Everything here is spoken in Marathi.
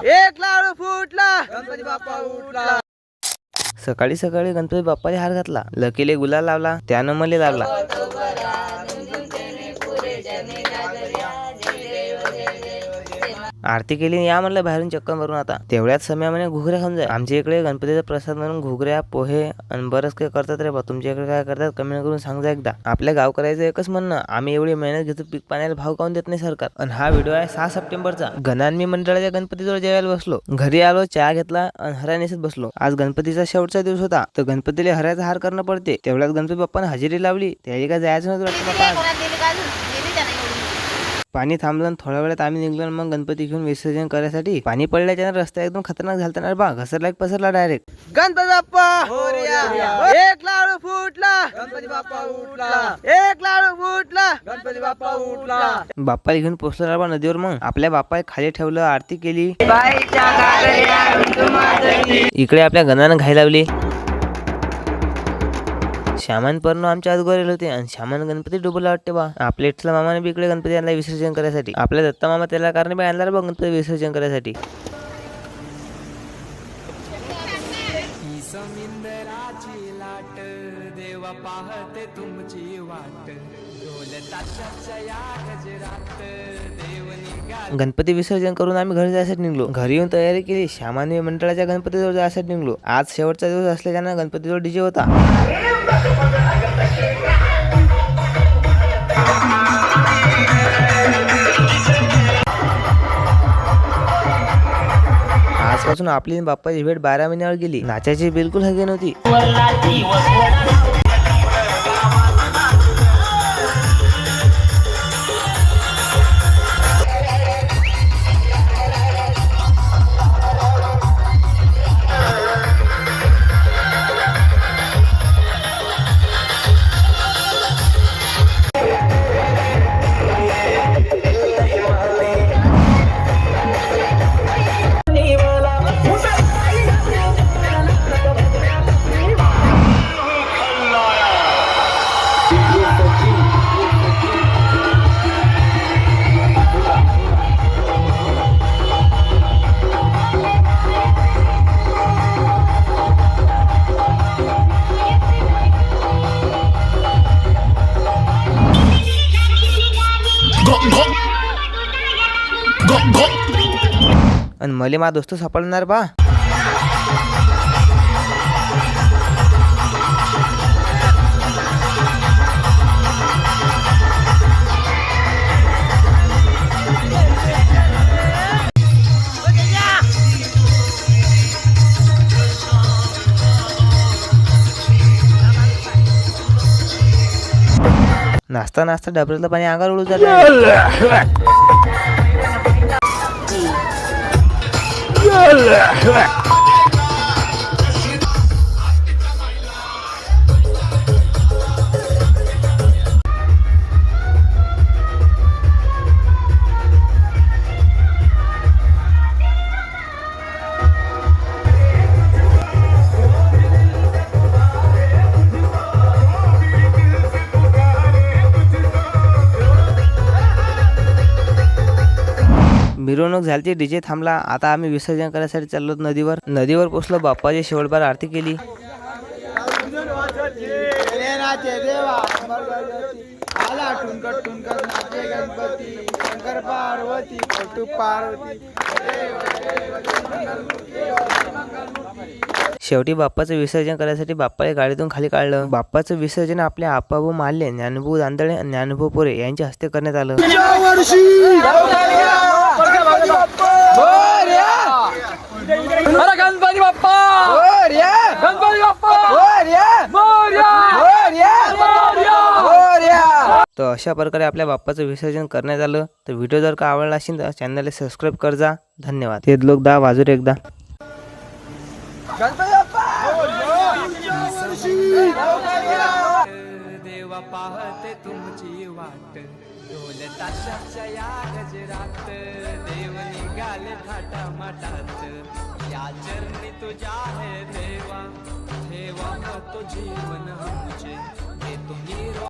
एक लाडू फुटला. गणपती बाप्पा उठला. सकाळी सकाळी गणपती बाप्पाने हार घातला. लकीले गुलाल लावला. त्यानं मले लावला आरती केली या म्हणलं बाहेरून चक्कर मारून आता. तेवढ्याच समयामध्ये घुगऱ्या खाऊन जाय आमच्या इकडे गणपतीचा प्रसाद म्हणून घुगऱ्या पोहे आणि बरंच काही करतात रे बा. तुमच्या इकडे काय करतात कमेंट करून सांगा एकदा. आपल्या गावकऱ्याचं एकच म्हणणं आम्ही एवढी मेहनत घेतो पीक पाण्याला भाव काऊन देत नाही सरकार? आणि हा व्हिडिओ आहे सहा सप्टेंबरचा. गणांमी मंडळाच्या गणपतीजवळ जेवायला बसलो. घरी आलो चहा घेतला आणि हरा नेसत बसलो. आज गणपतीचा शेवटचा दिवस होता. तर गणपतीला हऱ्याचा हार करणं पडते. तेवढ्याच गणपती बाप्पाने हजेरी लावली. त्याची काय जायचं नव्हतं पाणी थांबलं आणि थोड्या वेळात आम्ही निघलो मग गणपती घेऊन विसर्जन करायसाठी पाणी पडल्याच्या रस्ता एकदम खतरनाक झालता ना बा घसरला एक पसरला डायरेक्ट गणपती बाप्पा! एक लाडू फुटला! गणपती बाप्पा उठला! एक लाडू फुटला! गणपती बाप्पा उठला! बाप्पाला घेऊन पोचलो बा नदीवर मग. आपल्या बाप्पा खाली ठेवलं आरती केली. इकडे आपल्या गणानं घाई लावली. श्यामान पर्ण आमच्या आज गोरेल होते आणि श्यामान गणपती डुबला वाटते बा. आपल्या इथला मामाने बी इकडे गणपती आणला विसर्जन करायसाठी. आपल्या दत्ता मामा त्याला कारण बी आणला बा गणपती विसर्जन करायसाठी. गणपती विसर्जन करून आम्ही घरी जायसाठी निघलो. घरी येऊन तयारी केली. श्यामाने मंडळाच्या गणपतीजवळ जायसाठी निघलो. आज शेवटचा दिवस असल्याच्यानं गणपतीजवळ डीजे होता. आजपासून आपली बाप्पाची भेट बारा महिन्यावर गेली. नाचायची बिलकुल हगे नव्हती. અને મળે મારા દોસ્તો સફળનાર બા નાસ્તા નાસ્તા ડબરેલા પાણી આગળ ઉડું જતા Yeah. मिरवणूक झाली डीजे थांबला. आता आम्ही विसर्जन करायसाठी चाललो नदीवर. नदीवर पोचलो बाप्पाची शेवटभर आरती केली. शेवटी बाप्पाचं विसर्जन करायसाठी बाप्पाला गाडीतून खाली काढलं. बाप्पाचं विसर्जन आपल्या आपाभाऊ माल्ले ज्ञानभाऊ दांदळे आणि ज्ञानभाऊ पोरे यांच्या हस्ते करण्यात आलं. अरे गणपती बाप्पा. गणपती बाप्पा तर अशा प्रकारे आपल्या बाप्पाचं विसर्जन करण्यात आलं. तर व्हिडिओ जर का आवडला असेल तर चॅनलला सबस्क्राईब कर जा. धन्यवाद. ते लोक दहा वाजूर एकदा. गणपती बाप्पा. देवा पाहते तुमची वाट ढोल ताशाच्या या गजरात देव निघाले थाटा माटात या चरणी तुझ्या हे देवा ठेवा तो जीवन आमचे. हे तुम्ही